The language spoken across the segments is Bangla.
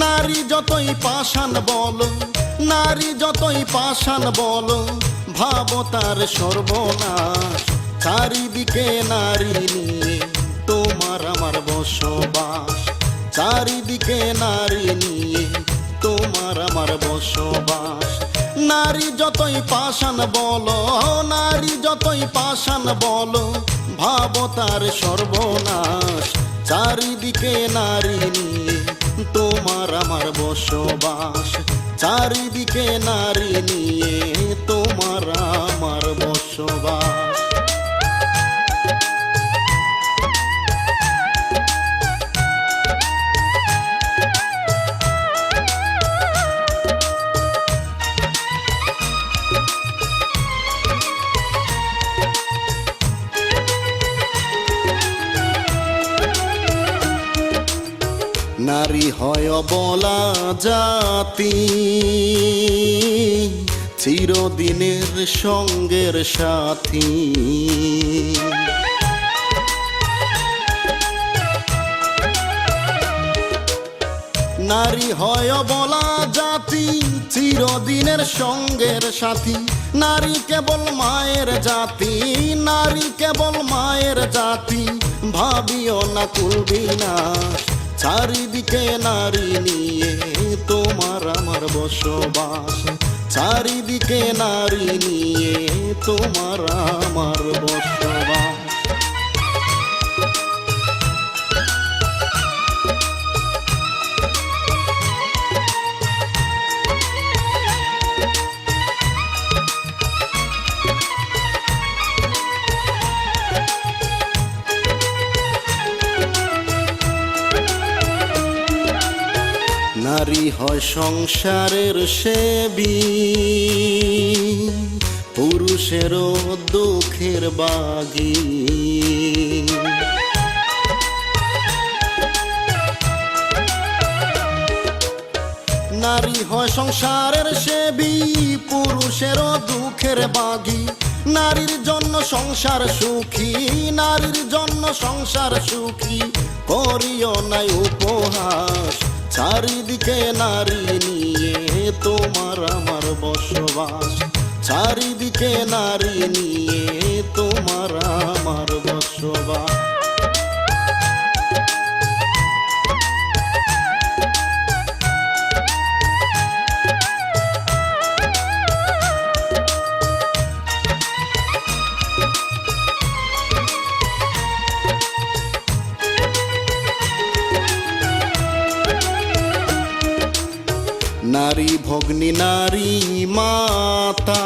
নারী যতই পাষাণ বলো, নারী যতই পাষাণ বলো, ভাবো তার সর্বনাশ। চারিদিকে নারী নিয়ে তোমার আমার বসবাস। চারিদিকে নারী নিয়ে তোমার আমার বসবাস। নারী যতই পাষাণ বলো, নারী যতই পাষাণ বলো, ভাবো তার সর্বনাশ। চারিদিকে নারী নিয়ে চারিদিকে নারী নিয়ে বলা জাতি। চিরদিনের সঙ্গের সাথী। নারী হয় বলা জাতি, চিরদিনের সঙ্গের সাথী। নারী কেবল মায়ের জাতি, নারী কেবল মায়ের জাতি। ভাবিও না কুলবি না চারিদিকে নারী নিয়ে তোমার আমার বসবাস। চারিদিকে নারী নিয়ে তোমার আমার বসবাস। নারী হয় সংসারের সেবী। পুরুষেরও দুঃখের বাগী। নারী হয় সংসারের সেবী পুরুষেরও দুঃখের বাগী। নারীর জন্য সংসার সুখী, নারীর জন্য সংসার সুখী। করিও নাই উপহাস চারিদিকে নারী নিয়ে তোমার আমার বসবাস। চারিদিকে নারী নিয়ে তোমার আমার বসবাস। নারী ভগ্নী, নারী মাতা,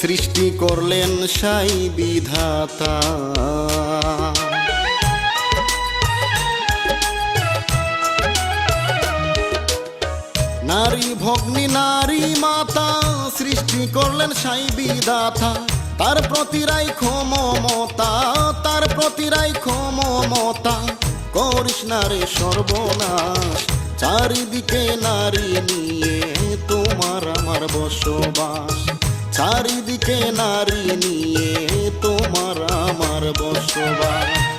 সৃষ্টি করলেন সাই বিধাতা। নারী ভগ্নী, নারী মাতা, সৃষ্টি করলেন সাই বিধাতা। তার প্রতিরাই ক্ষমতা তার প্রতিরাই ক্ষমতা করিস না রে সর্বনাশ চারিদিকে নারী নিয়ে তোমার আমার বসবাস। চারিদিকে নারী নিয়ে তোমার আমার বসবাস।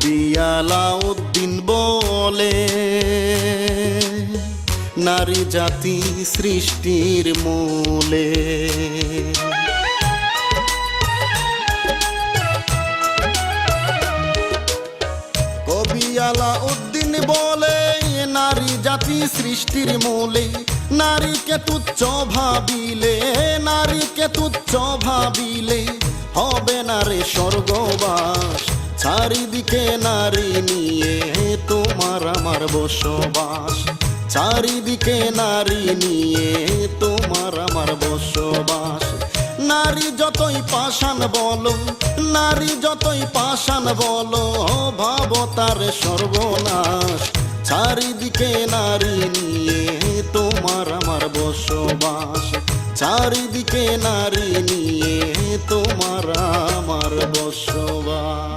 কবি আলাউদ্দিন বলে, নারী জাতি সৃষ্টির মূলে। কবি আলাউদ্দিন বলে, নারী জাতি সৃষ্টির মূলে। নারীকে তুচ্ছ ভাবিলে, নারীকে তুচ্ছ ভাবিলে, হবে না রে স্বর্গবাস। চারিদিকে নারী নিয়ে তোমার আমার বসবাস। চারিদিকে নারী নিয়ে তোমার আমার বসবাস। নারী যতই পাষাণ বলো, নারী যতই পাষাণ বলো, ভাব তার সর্বনাশ। চারিদিকে নারী নিয়ে তোমার আমার বসবাস। চারিদিকে নারী নিয়ে তোমার আমার বসবাস।